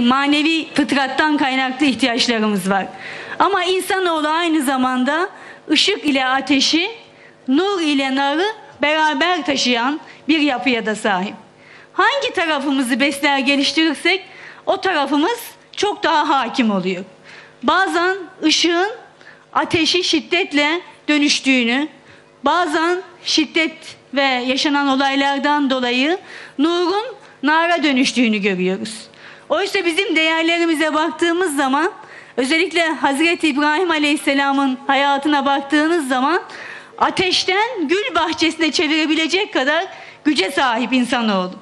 manevi fıtrattan kaynaklı ihtiyaçlarımız var. Ama insanoğlu aynı zamanda ışık ile ateşi, nur ile narı beraber taşıyan bir yapıya da sahip. Hangi tarafımızı besler geliştirirsek o tarafımız çok daha hakim oluyor. Bazen ışığın ateşi şiddetle dönüştüğünü, bazen şiddet ve yaşanan olaylardan dolayı nurun nara dönüştüğünü görüyoruz. Oysa bizim değerlerimize baktığımız zaman özellikle Hazreti İbrahim Aleyhisselam'ın hayatına baktığınız zaman ateşten gül bahçesine çevirebilecek kadar güce sahip insanoğlu.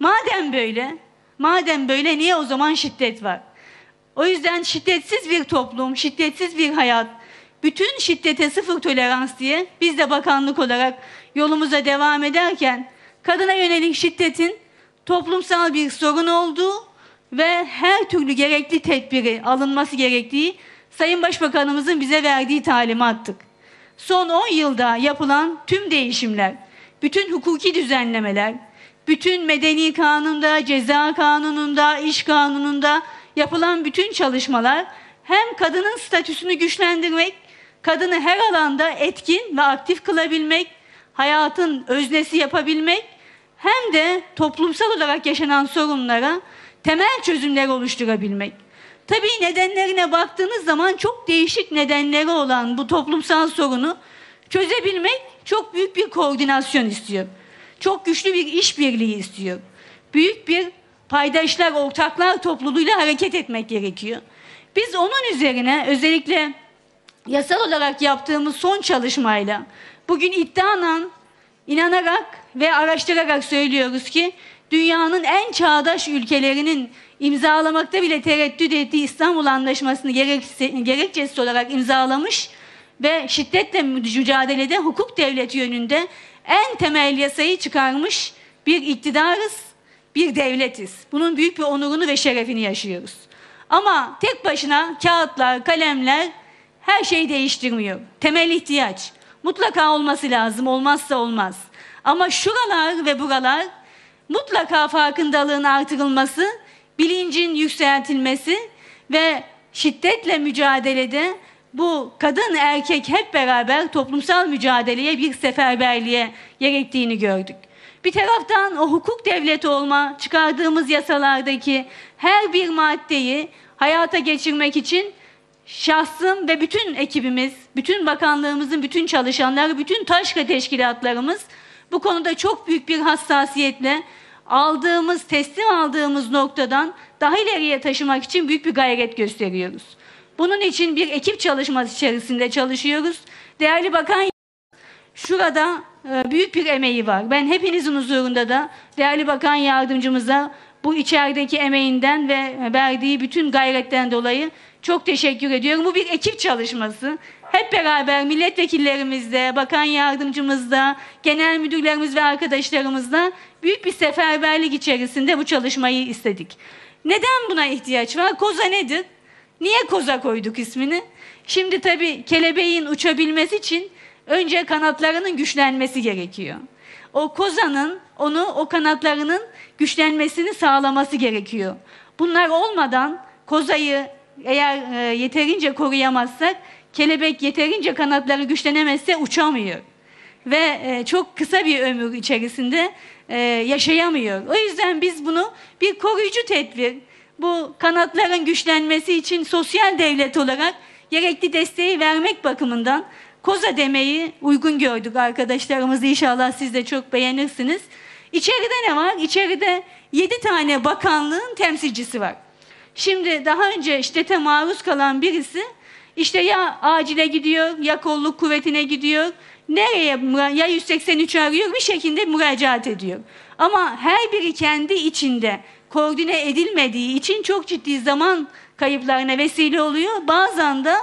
Madem böyle, madem böyle niye o zaman şiddet var? O yüzden şiddetsiz bir toplum, şiddetsiz bir hayat, bütün şiddete sıfır tolerans diye biz de bakanlık olarak yolumuza devam ederken kadına yönelik şiddetin toplumsal bir sorun olduğu ve her türlü gerekli tedbiri alınması gerektiği Sayın Başbakanımızın bize verdiği talimattık. Son 10 yılda yapılan tüm değişimler, bütün hukuki düzenlemeler, bütün medeni kanunda, ceza kanununda, iş kanununda yapılan bütün çalışmalar hem kadının statüsünü güçlendirmek, kadını her alanda etkin ve aktif kılabilmek, hayatın öznesi yapabilmek hem de toplumsal olarak yaşanan sorunlara temel çözümler oluşturabilmek. Tabii nedenlerine baktığınız zaman çok değişik nedenleri olan bu toplumsal sorunu çözebilmek çok büyük bir koordinasyon istiyor. Çok güçlü bir işbirliği istiyor. Büyük bir paydaşlar, ortaklar topluluğuyla hareket etmek gerekiyor. Biz onun üzerine özellikle yasal olarak yaptığımız son çalışmayla bugün iddianan inanarak ve araştırarak söylüyoruz ki dünyanın en çağdaş ülkelerinin imzalamakta bile tereddüt ettiği İstanbul Anlaşması'nı gerekçesi olarak imzalamış ve şiddetle mücadelede hukuk devleti yönünde en temel yasayı çıkarmış bir iktidarız, bir devletiz. Bunun büyük bir onurunu ve şerefini yaşıyoruz. Ama tek başına kağıtlar, kalemler her şeyi değiştirmiyor. Temel ihtiyaç. Mutlaka olması lazım, olmazsa olmaz. Ama şuralar ve buralar mutlaka farkındalığın artırılması, bilincin yükseltilmesi ve şiddetle mücadelede bu kadın erkek hep beraber toplumsal mücadeleye bir seferberliğe gerektiğini gördük. Bir taraftan o hukuk devleti olma, çıkardığımız yasalardaki her bir maddeyi hayata geçirmek için şahsım ve bütün ekibimiz, bütün bakanlığımızın bütün çalışanları, bütün taşka teşkilatlarımız bu konuda çok büyük bir hassasiyetle aldığımız, teslim aldığımız noktadan daha ileriye taşımak için büyük bir gayret gösteriyoruz. Bunun için bir ekip çalışması içerisinde çalışıyoruz. Değerli Bakan şurada e, büyük bir emeği var. Ben hepinizin huzurunda da değerli Bakan Yardımcımıza bu içerideki emeğinden ve verdiği bütün gayretten dolayı çok teşekkür ediyorum. Bu bir ekip çalışması. Hep beraber milletvekillerimizle, bakan yardımcımızla, genel müdürlerimiz ve arkadaşlarımızla büyük bir seferberlik içerisinde bu çalışmayı istedik. Neden buna ihtiyaç var? Koza nedir? Niye koza koyduk ismini? Şimdi tabii kelebeğin uçabilmesi için önce kanatlarının güçlenmesi gerekiyor. O kozanın onu o kanatlarının güçlenmesini sağlaması gerekiyor. Bunlar olmadan kozayı eğer e, yeterince koruyamazsak kelebek yeterince kanatları güçlenemezse uçamıyor. Ve e, çok kısa bir ömür içerisinde e, yaşayamıyor. O yüzden biz bunu bir koruyucu tedbir, bu kanatların güçlenmesi için sosyal devlet olarak gerekli desteği vermek bakımından koza demeyi uygun gördük arkadaşlarımız. İnşallah siz de çok beğenirsiniz. İçeride ne var? İçeride yedi tane bakanlığın temsilcisi var. Şimdi daha önce şiddete maruz kalan birisi işte ya acile gidiyor ya kolluk kuvvetine gidiyor. Nereye ya 183 arıyor bir şekilde müracaat ediyor. Ama her biri kendi içinde koordine edilmediği için çok ciddi zaman kayıplarına vesile oluyor. Bazen de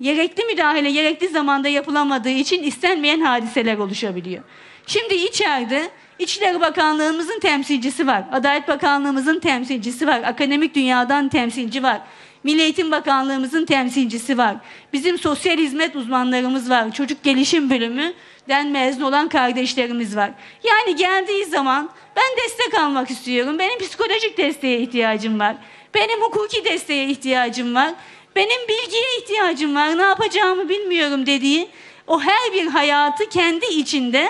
gerekli müdahale gerekli zamanda yapılamadığı için istenmeyen hadiseler oluşabiliyor. Şimdi içeride İçişleri Bakanlığımızın temsilcisi var. Adalet Bakanlığımızın temsilcisi var. Akademik dünyadan temsilci var. Milli Eğitim Bakanlığımızın temsilcisi var. Bizim sosyal hizmet uzmanlarımız var. Çocuk gelişim bölümünden mezun olan kardeşlerimiz var. Yani geldiği zaman ben destek almak istiyorum. Benim psikolojik desteğe ihtiyacım var. Benim hukuki desteğe ihtiyacım var. Benim bilgiye ihtiyacım var. Ne yapacağımı bilmiyorum dediği o her bir hayatı kendi içinde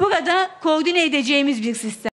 burada koordine edeceğimiz bir sistem.